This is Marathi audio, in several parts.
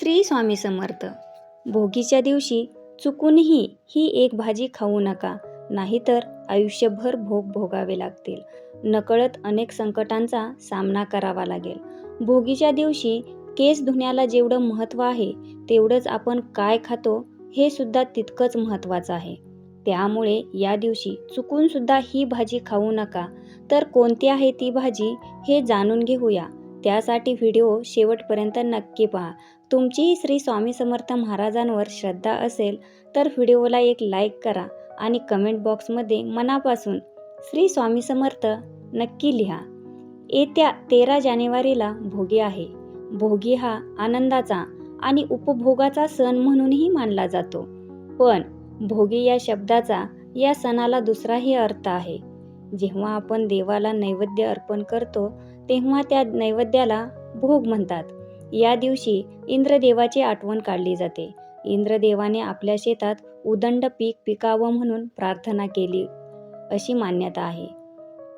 श्री स्वामी समर्थ. भोगीच्या दिवशी चुकूनही ही एक भाजी खाऊ नका नाहीतर आयुष्यभर भोग भोगावे लागतील. नकळत अनेक संकटांचा सामना करावा लागेल. भोगीच्या दिवशी केस धुण्याला जेवढं महत्त्व आहे तेवढंच आपण काय खातो हे सुद्धा तितकंच महत्त्वाचं आहे. त्यामुळे या दिवशी चुकून सुद्धा ही भाजी खाऊ नका. तर कोणती आहे ती भाजी हे जाणून घेऊया. त्यासाठी व्हिडिओ शेवटपर्यंत नक्की पहा. तुमचीही श्री स्वामी समर्थ महाराजांवर श्रद्धा असेल तर व्हिडिओला एक लाईक करा आणि कमेंट बॉक्समध्ये मनापासून श्री स्वामी समर्थ नक्की लिहा. येत्या तेरा जानेवारीला भोगी आहे. भोगी हा आनंदाचा आणि उपभोगाचा सण म्हणूनही मानला जातो. पण भोगी या शब्दाचा या सणाला दुसराही अर्थ आहे. जेव्हा आपण देवाला नैवेद्य अर्पण करतो तेव्हा त्या नैवेद्याला भोग म्हणतात. या दिवशी इंद्रदेवाची आठवण काढली जाते. इंद्रदेवाने आपल्या शेतात उदंड पीक पिकावं म्हणून प्रार्थना केली अशी मान्यता आहे.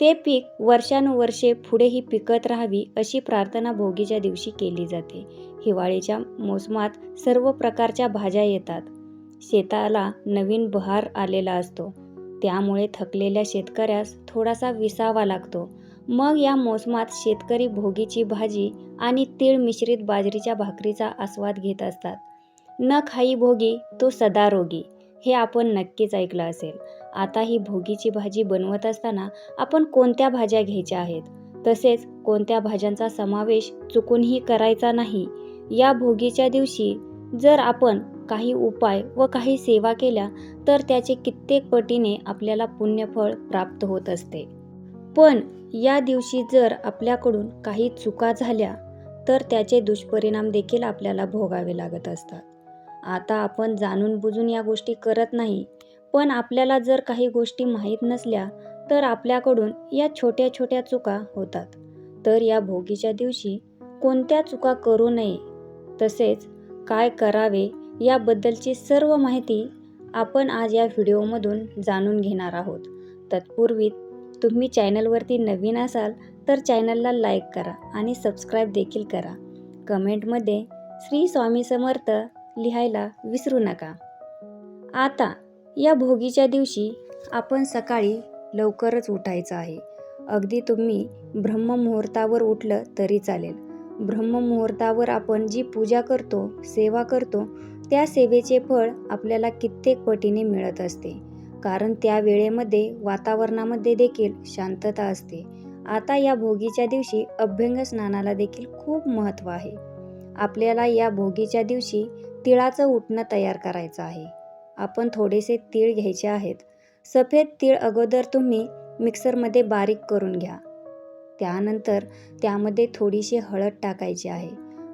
ते पीक वर्षानुवर्षे पुढेही पिकत राहावी अशी प्रार्थना भोगीच्या दिवशी केली जाते. हिवाळीच्या मोसमात सर्व प्रकारच्या भाज्या येतात. शेताला नवीन बहार आलेला असतो. त्यामुळे थकलेल्या शेतकऱ्यास थोडासा विसावा लागतो. मग या मोसमात शेतकरी भोगीची भाजी आणि तीळ मिश्रित बाजरीच्या भाकरीचा आस्वाद घेत असतात. न खाई भोगी तो सदा रोगी हे आपण नक्कीच ऐकलं असेल. आता ही भोगीची भाजी बनवत असताना आपण कोणत्या भाज्या घ्यायच्या आहेत? तसेच कोणत्या भाज्यांचा समावेश चुकूनही करायचा नाही? या भोगीच्या दिवशी जर आपण काही उपाय व काही सेवा केल्या तर त्याचे कित्येक पटीने आपल्याला पुण्यफळ प्राप्त होत असते. पण या दिवशी जर आपल्याकडून काही चुका झाल्या तर त्याचे दुष्परिणाम देखील आपल्याला भोगावे लागत असतात. आता आपण जाणून बुजून या गोष्टी करत नाही पण आपल्याला जर काही गोष्टी माहीत नसल्या तर आपल्याकडून या छोट्या छोट्या चुका होतात. तर या भोगीच्या दिवशी कोणत्या चुका करू नये तसेच काय करावे याबद्दलची सर्व माहिती आपण आज या व्हिडिओमधून जाणून घेणार आहोत. तत्पूर्वी तुम्ही चॅनलवरती नवीन असाल तर चॅनलला लाईक करा आणि सबस्क्राईब देखील करा. कमेंटमध्ये श्री स्वामी समर्थ लिहायला विसरू नका. आता या भोगीच्या दिवशी आपण सकाळी लवकरच उठायचं आहे. अगदी तुम्ही ब्रह्ममुहूर्तावर उठलं तरी चालेल. ब्रह्ममुहूर्तावर आपण जी पूजा करतो सेवा करतो त्या सेवेचे फळ आपल्याला कित्येक पटीने मिळत असते. कारण त्या वेळेमध्ये वातावरणामध्ये देखील शांतता असते. आता या भोगीच्या दिवशी अभ्यंग स्नानाला देखील खूप महत्त्व आहे. आपल्याला या भोगीच्या दिवशी तिळाचं उठणं तयार करायचं आहे. आपण थोडेसे तीळ घ्यायचे आहेत. सफेद तीळ अगोदर तुम्ही मिक्सरमध्ये बारीक करून घ्या. त्यानंतर त्यामध्ये थोडीशी हळद टाकायची आहे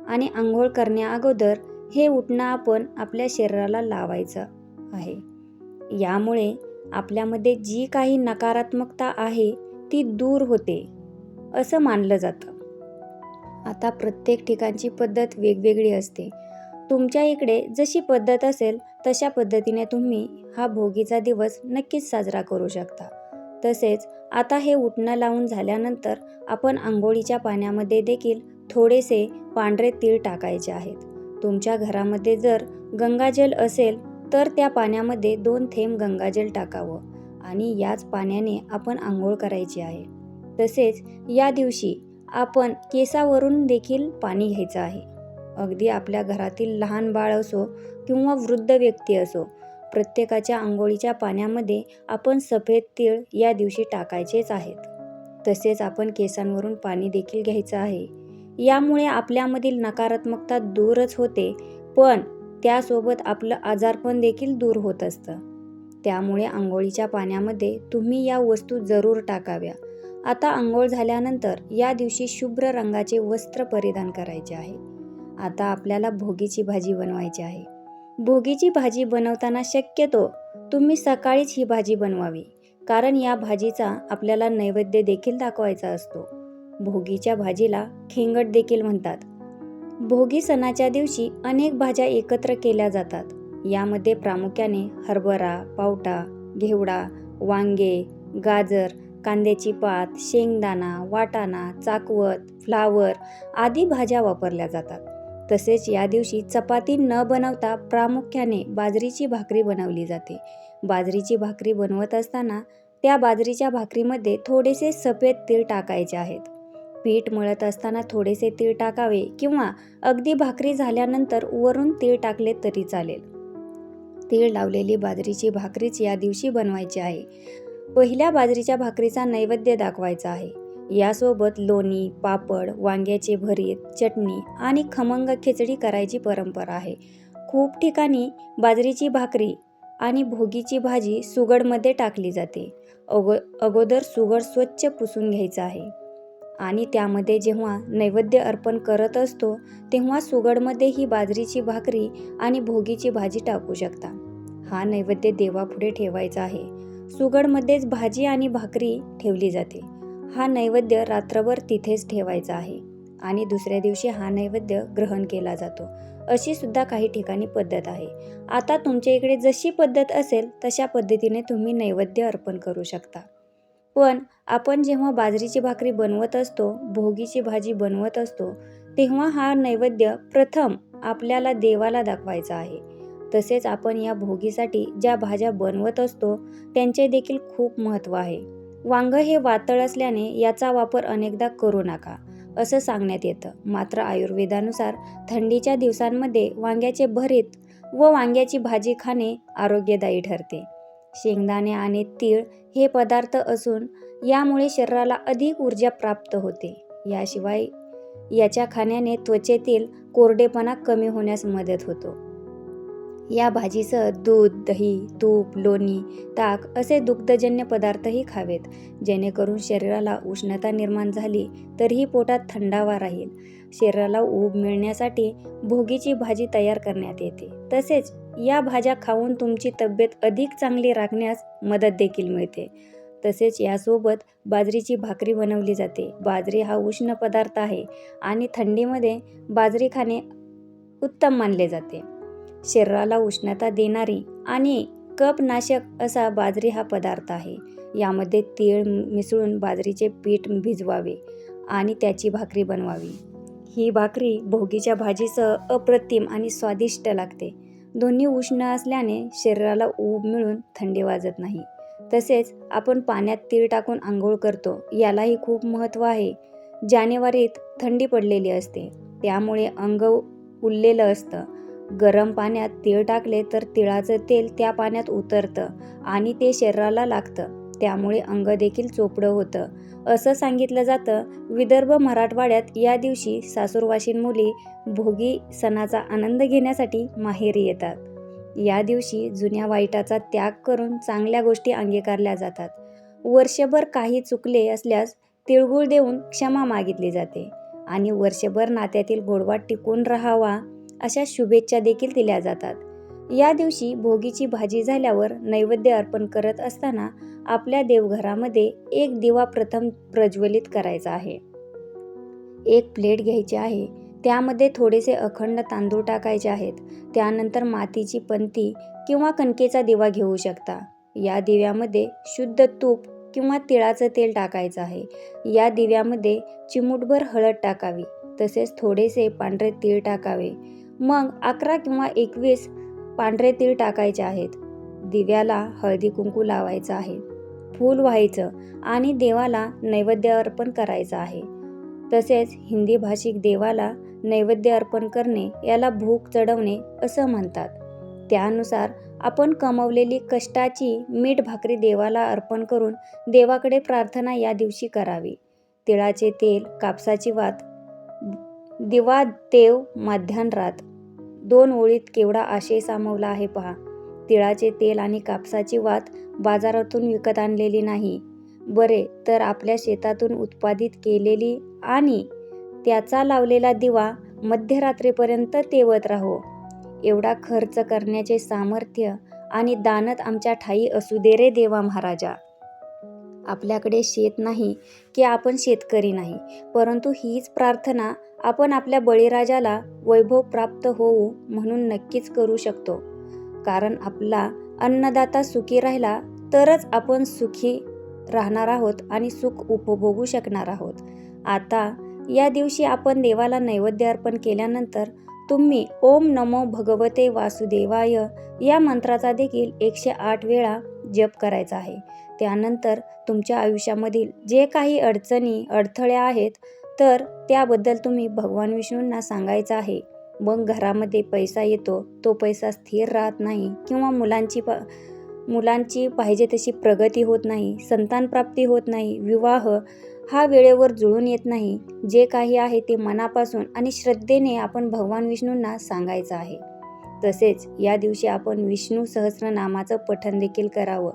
आणि आंघोळ करण्याअगोदर हे उठणं आपण आपल्या शरीराला लावायचं आहे. यामुळे आपल्यामध्ये जी काही नकारात्मकता आहे ती दूर होते असं मानलं जातं. आता प्रत्येक ठिकाणची पद्धत वेगवेगळी असते. तुमच्या इकडे जशी पद्धत असेल तशा पद्धतीने तुम्ही हा भोगीचा दिवस नक्कीच साजरा करू शकता. तसेच आता हे उठणं लावून झाल्यानंतर आपण आंघोळीच्या पाण्यामध्ये देखील थोडेसे पांढरे तीळ टाकायचे आहेत. तुमच्या घरामध्ये जर गंगाजल असेल तर त्या पाण्यामध्ये दोन थेंब गंगाजल टाकावं आणि याच पाण्याने आपण आंघोळ करायची आहे. तसेच या दिवशी आपण केसावरून देखील पाणी घ्यायचं आहे. अगदी आपल्या घरातील लहान बाळ असो किंवा वृद्ध व्यक्ती असो प्रत्येकाच्या आंघोळीच्या पाण्यामध्ये आपण सफेद तीळ या दिवशी टाकायचेच आहेत. तसेच आपण केसांवरून पाणी देखील घ्यायचं आहे. यामुळे आपल्यामधील नकारात्मकता दूरच होते पण त्यासोबत आपलं आजारपण देखील दूर होत असतं. त्यामुळे आंघोळीच्या पाण्यामध्ये तुम्ही या वस्तू जरूर टाकाव्या. आता आंघोळ झाल्यानंतर या दिवशी शुभ्र रंगाचे वस्त्र परिधान करायचे आहे. आता आपल्याला भोगीची भाजी बनवायची आहे. भोगीची भाजी बनवताना शक्यतो तुम्ही सकाळीच ही भाजी बनवावी कारण या भाजीचा आपल्याला नैवेद्य देखील दाखवायचा असतो. भोगीच्या भाजीला खेंगट देखील म्हणतात. भोगी सणाच्या दिवशी अनेक भाज्या एकत्र केल्या जातात. यामध्ये प्रामुख्याने हरभरा पावटा घेवडा वांगे गाजर कांद्याची पात शेंगदाणा वाटाणा चाकवत फ्लावर आदी भाज्या वापरल्या जातात. तसेच या दिवशी चपाती न बनवता प्रामुख्याने बाजरीची भाकरी बनवली जाते. बाजरीची भाकरी बनवत असताना त्या बाजरीच्या भाकरीमध्ये थोडेसे सफेद तीळ टाकायचे आहेत. पीठ मळत असताना थोडेसे तीळ टाकावे किंवा अगदी भाकरी झाल्यानंतर वरून तीळ टाकले तरी चालेल. तीळ लावलेली बाजरीची भाकरीच या दिवशी बनवायची आहे. पहिल्या बाजरीच्या भाकरीचा नैवेद्य दाखवायचा आहे. यासोबत लोणी पापड वांग्याचे भरीत चटणी आणि खमंग खिचडी करायची परंपरा आहे. खूप ठिकाणी बाजरीची भाकरी आणि भोगीची भाजी सुगडमध्ये टाकली जाते. अगो अगोदर सुगड स्वच्छ पुसून घ्यायचं आहे. आणि त्यामध्ये जेव्हा नैवेद्य अर्पण करत असतो तेव्हा सुगडमध्ये ही बाजरीची भाकरी आणि भोगीची भाजी टाकू शकता. हा नैवेद्य देवापुढे ठेवायचा आहे. सुगडमध्येच भाजी आणि भाकरी ठेवली जाते. हा नैवेद्य रात्रभर तिथेच ठेवायचा आहे आणि दुसऱ्या दिवशी हा नैवेद्य ग्रहण केला जातो. अशी सुद्धा काही ठिकाणी पद्धत आहे. आता तुमच्या इकडे जशी पद्धत असेल तशा पद्धतीने तुम्ही नैवेद्य अर्पण करू शकता. पण आपण जेव्हा बाजरीची भाकरी बनवत असतो भोगीची भाजी बनवत असतो तेव्हा हा नैवेद्य प्रथम आपल्याला देवाला दाखवायचा आहे. तसेच आपण या भोगीसाठी ज्या भाज्या बनवत असतो त्यांचे देखील खूप महत्त्व आहे. वांग हे वातळ असल्याने याचा वापर अनेकदा करू नका असं सांगण्यात येतं. मात्र आयुर्वेदानुसार थंडीच्या दिवसांमध्ये वांग्याचे भरीत व वांग्याची भाजी खाणे आरोग्यदायी ठरते. शेंगदाणे आणि तीळ हे पदार्थ असून यामुळे शरीराला अधिक ऊर्जा प्राप्त होते. याशिवाय याच्या खाण्याने त्वचेतील कोरडेपणा कमी होण्यास मदत होतो. या भाजीसह दूध दही तूप लोणी ताक असे दुग्धजन्य पदार्थही खावेत. जेणेकरून शरीराला उष्णता निर्माण झाली तरीही पोटात थंडावा राहील. शरीराला ऊब मिळण्यासाठी भोगीची भाजी तयार करण्यात येते. तसेच या भाज्या खाऊन तुमची तब्येत अधिक चांगली राखण्यास मदत देखील मिळते. तसेच यासोबत बाजरीची भाकरी बनवली जाते. बाजरी हा उष्ण पदार्थ आहे आणि थंडीमध्ये बाजरी खाणे उत्तम मानले जाते. शरीराला उष्णता देणारी आणि कपनाशक असा बाजरी हा पदार्थ आहे. यामध्ये तीळ मिसळून बाजरीचे पीठ भिजवावे आणि त्याची भाकरी बनवावी. ही भाकरी भोगीच्या भाजीसह अप्रतिम आणि स्वादिष्ट लागते. दोन्ही उष्ण असल्याने शरीराला ऊब मिळून थंडी वाजत नाही. तसेच आपण पाण्यात तीळ टाकून आंघोळ करतो यालाही खूप महत्त्व आहे. जानेवारीत थंडी पडलेली असते त्यामुळे अंग उरलेलं असतं. गरम पाण्यात तीळ टाकले तर तिळाचं तेल त्या पाण्यात उतरतं आणि ते शरीराला लागतं. त्यामुळे अंग देखील चोपडं होतं. असं सांगितलं जातं विदर्भ मराठवाड्यात या दिवशी सासूरवाशीन मुली भोगी सणाचा आनंद घेण्यासाठी माहेरी येतात. या दिवशी जुन्या वाईटाचा त्याग करून चांगल्या गोष्टी अंगीकारल्या जातात. वर्षभर काही चुकले असल्यास तिळगुळ देऊन क्षमा मागितली जाते आणि वर्षभर नात्यातील गोडवा टिकून राहावा अशा शुभेच्छा देखील दिल्या जातात. या दिवशी भोगीची भाजी झाल्यावर नैवेद्य अर्पण करत असताना आपल्या देवघरामध्ये एक दिवा प्रथम प्रज्वलित करायचा आहे. एक प्लेट घ्यायची आहे. त्यामध्ये थोडेसे अखंड तांदूळ टाकायचे आहेत. त्यानंतर मातीची पंती किंवा कणकेचा दिवा घेऊ शकता. या दिव्यामध्ये शुद्ध तूप किंवा तिळाचं तेल टाकायचं आहे. या दिव्यामध्ये चिमूटभर हळद टाकावी. तसेच थोडेसे पांढरे तीळ टाकावे. मग अकरा किंवा एकवीस पांढरे तीळ टाकायचे आहेत. दिव्याला हळदी कुंकू लावायचं आहे. फूल व्हायचं आणि देवाला नैवेद्य अर्पण करायचं आहे. तसेच हिंदी भाषिक देवाला नैवेद्य अर्पण करणे याला भूक चढवणे असं म्हणतात. त्यानुसार आपण कमवलेली कष्टाची मीठ भाकरी देवाला अर्पण करून देवाकडे प्रार्थना या दिवशी करावी. तिळाचे तेल कापसाची वात दिवा देव माध्यान रात. दोन ओळीत केवढा आशय सामावला आहे पहा. तिळाचे तेल आणि कापसाची वात बाजारातून विकत आणलेली नाही. बरे तर आपल्या शेतातून उत्पादित केलेली आणि त्याचा लावलेला दिवा मध्यरात्रीपर्यंत तेवत राहो. एवढा खर्च करण्याचे सामर्थ्य आणि दानत आमच्या ठाई असू दे रे देवा महाराजा. आपल्याकडे शेत नाही की आपण शेतकरी नाही परंतु हीच प्रार्थना आपण आपल्या बळीराजाला वैभव प्राप्त होऊ म्हणून नक्कीच करू शकतो. कारण आपला अन्नदाता सुखी राहिला तरच आपण सुखी राहणार आहोत आणि सुख उपभोगू शकणार आहोत. आता या दिवशी आपण देवाला नैवेद्य अर्पण केल्यानंतर तुम्ही ओम नमो भगवते वासुदेवाय या मंत्राचा देखील एकशे आठ वेळा जप करायचा आहे. त्यानंतर तुमच्या आयुष्यामधील जे काही अडचणी अडथळे आहेत तर त्याबद्दल तुम्ही भगवान विष्णूंना सांगायचं आहे. मग घरामध्ये पैसा येतो तो पैसा स्थिर राहत नाही किंवा मुलांची प मुलांची पाहिजे तशी प्रगती होत नाही संतानप्राप्ती होत नाही विवाह हा वेळेवर जुळून येत नाही. जे काही आहे ते मनापासून आणि श्रद्धेने आपण भगवान विष्णूंना सांगायचं आहे. तसेच या दिवशी आपण विष्णू सहस्रनामाचं पठण देखील करावं.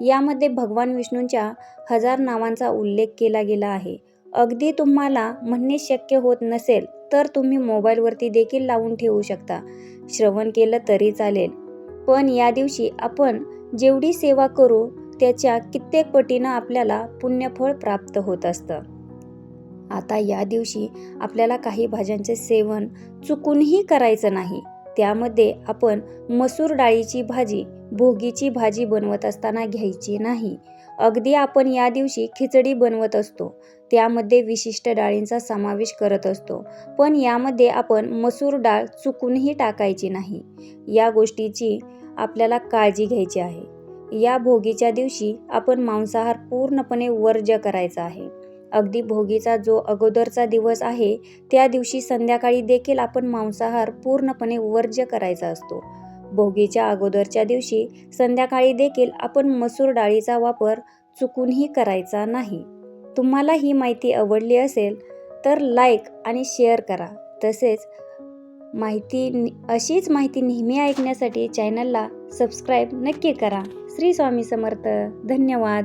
यामध्ये भगवान विष्णूंच्या हजार नावांचा उल्लेख केला गेला आहे. अगदी तुम्हाला म्हणणे शक्य होत नसेल तर तुम्ही मोबाईलवरती देखील लावून ठेवू शकता. श्रवण केलं तरी चालेल. पण या दिवशी आपण जेवढी सेवा करू त्याच्या कित्येक पटीनं आपल्याला पुण्यफळ प्राप्त होत असतं. आता या दिवशी आपल्याला काही भाज्यांचे सेवन चुकूनही करायचं नाही. त्यामध्ये आपण मसूर डाळीची भाजी भोगीची भाजी बनवत असताना घ्यायची नाही. अगदी आपण या दिवशी खिचडी बनवत असतो. त्यामध्ये विशिष्ट डाळींचा समावेश करत असतो. पण यामध्ये आपण मसूर डाळ चुकूनही टाकायची नाही. या गोष्टीची आपल्याला काळजी घ्यायची आहे. या भोगीच्या दिवशी आपण मांसाहार पूर्णपणे वर्ज्य करायचा आहे. अगदी भोगीचा जो अगोदरचा दिवस आहे त्या दिवशी संध्याकाळी देखील आपण मांसाहार पूर्णपणे वर्ज्य करायचा असतो. भोगीच्या अगोदरच्या दिवशी संध्याकाळी देखील आपण मसूर डाळीचा वापर चुकूनही करायचा नाही. तुम्हाला ही माहिती आवडली असेल तर लाईक आणि शेअर करा. तसेच माहिती अशीच माहिती नेहमी ऐकण्यासाठी चॅनलला सबस्क्राईब नक्की करा. श्री स्वामी समर्थ. धन्यवाद.